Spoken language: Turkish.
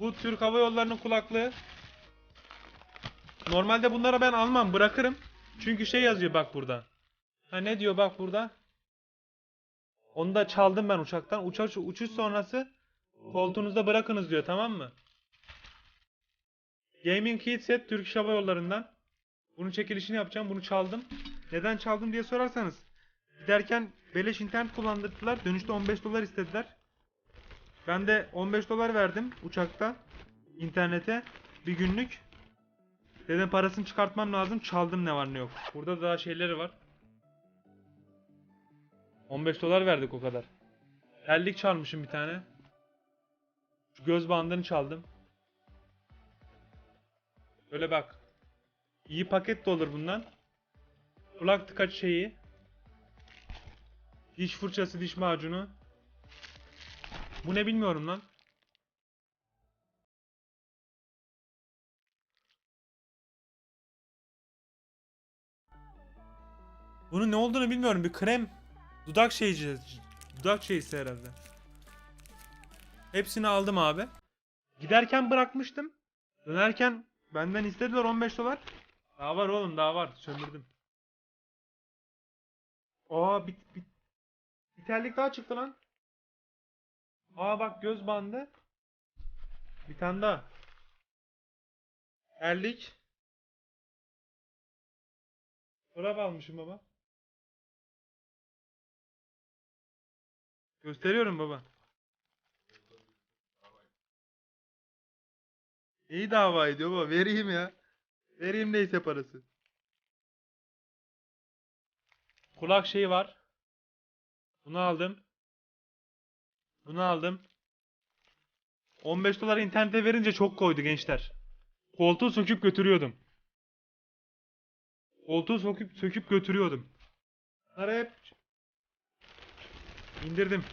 Bu Türk Hava Yolları'nın kulaklığı. Normalde bunlara ben almam bırakırım. Çünkü şey yazıyor bak burada. Ha ne diyor bak burada. Onu da çaldım ben uçaktan. Uçuş, uçuş sonrası koltuğunuzda bırakınız diyor tamam mı? Gaming headset Türk Hava Yolları'ndan. Bunun çekilişini yapacağım. Bunu çaldım. Neden çaldım diye sorarsanız. Giderken beleş internet kullandırdılar. Dönüşte 15 dolar istediler. Ben de 15 dolar verdim uçakta internete bir günlük. Dedim parasını çıkartmam lazım. Çaldım ne var ne yok. Burada daha şeyleri var. 15 dolar verdik o kadar. Terlik çalmışım bir tane. Şu göz bandını çaldım. Böyle bak. İyi paket de olur bundan. Kulak tıkaç şeyi. Diş fırçası, diş macunu. Bu ne bilmiyorum lan. Bunun ne olduğunu bilmiyorum. Bir krem. Dudak şeyci. Dudak şeysi herhalde. Hepsini aldım abi. Giderken bırakmıştım. Dönerken benden istediler 15 dolar. Daha var oğlum daha var. Sömürdüm. Aa bit bit. Bir terlik daha çıktı lan. Aa bak göz bandı. Bir tane daha. Terlik. Çorap almışım baba. Gösteriyorum baba. İyi dava ediyor baba. Vereyim ya. Vereyim neyse parası. Kulak şeyi var. Bunu aldım. Bunu aldım. 15 dolar internete verince çok koydu gençler. Koltuğu söküp götürüyordum. Koltuğu söküp söküp götürüyordum. Bunları hep indirdim.